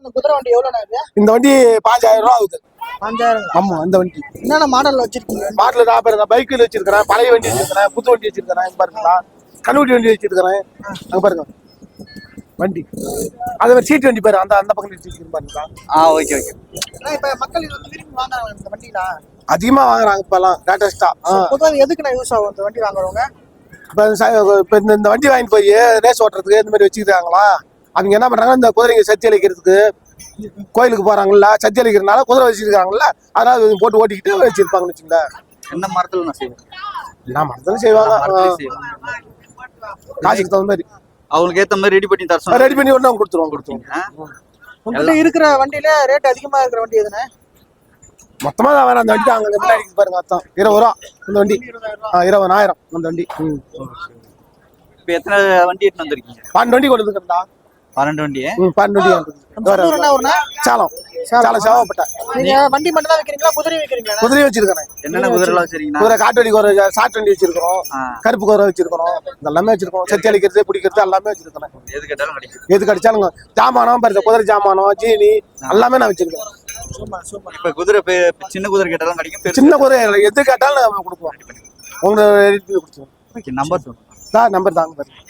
இந்த குதிரை வண்டி எவ்வளோண்ணா இது? இந்த வண்டி பாஞ்சாயிரம் ரூபா ஆகுது. அஞ்சாயிரம் ஆமா இந்த வண்டி. என்னென்ன மாடல் வச்சிருக்கீங்க? மாட்டுல நான் பாருங்க பைக்கில் வச்சிருக்கிறேன் பழைய வண்டி வச்சிருக்கிறேன் புது வண்டி வச்சிருக்கிறேன் பாருங்களா. கண்ணுட்டி வண்டி வச்சிருக்கிறேன். அங்க பாருங்க. வண்டி. அதே மாதிரி சீட்டு வண்டி பாரு அந்த அந்த பக்கம் வச்சிருக்கேன் பாருங்களா. ஆ ஓகே ஓகே ஏன்னா இப்ப மக்கள் இது வந்து விரும்பி வாங்குறாங்க இந்த வண்டினா அதிகமா வாங்குறாங்க இப்பெல்லாம் லேட்டஸ்டா பொதுவாக எதுக்கு நான் யூஸ் ஆகும் இந்த வண்டி வாங்குறவங்க? இப்போ இப்போ இந்த இந்த வண்டி வாங்கிட்டு போய் ரேஸ் ஓட்டுறதுக்கு இந்த மாதிரி வச்சுக்கிறாங்களா? அவங்க என்ன பண்றாங்க இந்த குதிரைங்க சத்தி அளிக்கிறதுக்கு கோயிலுக்கு போறாங்கல்ல சத்தி அளிக்கிறதுனால குதிரை வச்சிருக்காங்கல்ல அதனால போட்டு ஓட்டிக்கிட்டு வச்சிருப்பாங்கன்னு வச்சுங்களேன் என்ன மரத்துல நான் செய்வேன் செய்வாங்க. மரத்துலயும் செய்வேன் காசுக்கு தகுந்த மாதிரி. அவங்களுக்கு ஏத்த மாதிரி ரெடி பண்ணி தர சொன்னா ரெடி பண்ணி ஒன்று கொடுத்துருவோம் கொடுத்துருவோம் உங்ககிட்ட இருக்கிற வண்டியில ரேட் அதிகமா இருக்கிற வண்டி எதுனா மொத்தமா தான் வேற அந்த வண்டி அங்க முன்னாடி பாருங்க அதான் இருபது ரூபா. இந்த வண்டி. ஆ, இருபதாயிரம். அந்த வண்டி. ம். இப்ப எத்தனை வண்டி எடுத்து வந்திருக்கீங்க? பன்னெண்டு வண்டி கொண்டு வந்துருக்கா பன்னெண்டு வண்டி ம் பன்னெண்டு வண்டி நம்ம சொந்த ஊர் என்ன ஊர்னா சாலம் சாலம் சேவப்பட்ட. நீங்க வண்டி மட்டும் தான் வைக்கிறீங்களா? குதிரை வைக்கிறீங்களா? குதிரை வச்சிருக்கிறேன் என்னென்ன குதிரைலாம் வச்சிருக்கீங்கன்னா குதிரை காட்டு வண்டி குதிரை சாட்டு வண்டி வச்சிருக்கிறோம். ஆ, கருப்பு குதிரை வச்சிருக்கிறோம். இதெல்லாமே வச்சிருக்கோம் சத்தி அளிக்கிறது பிடிக்கிறது எல்லாமே வச்சிருக்கிறேன் எது கேட்டாலும் கிடைக்கும் எது கிடைச்சாலும் ஜாமானம் பாருங்க குதிரை ஜாமானம் ஜீனி எல்லாமே நான் வச்சிருக்கேன். இப்ப குதிரை பெ- சின்ன குதிரை கேட்டாலும் கிடைக்கும் பெருசு சின்ன குதிரை எது கேட்டாலும் நம்ம கொடுப்போம். உங்களுக்கு ரெடி பண்ணி கொடுத்துருவோம். நம்பர் சொல்லுங்க. தான் நம்பர் தாங்க பாருங்க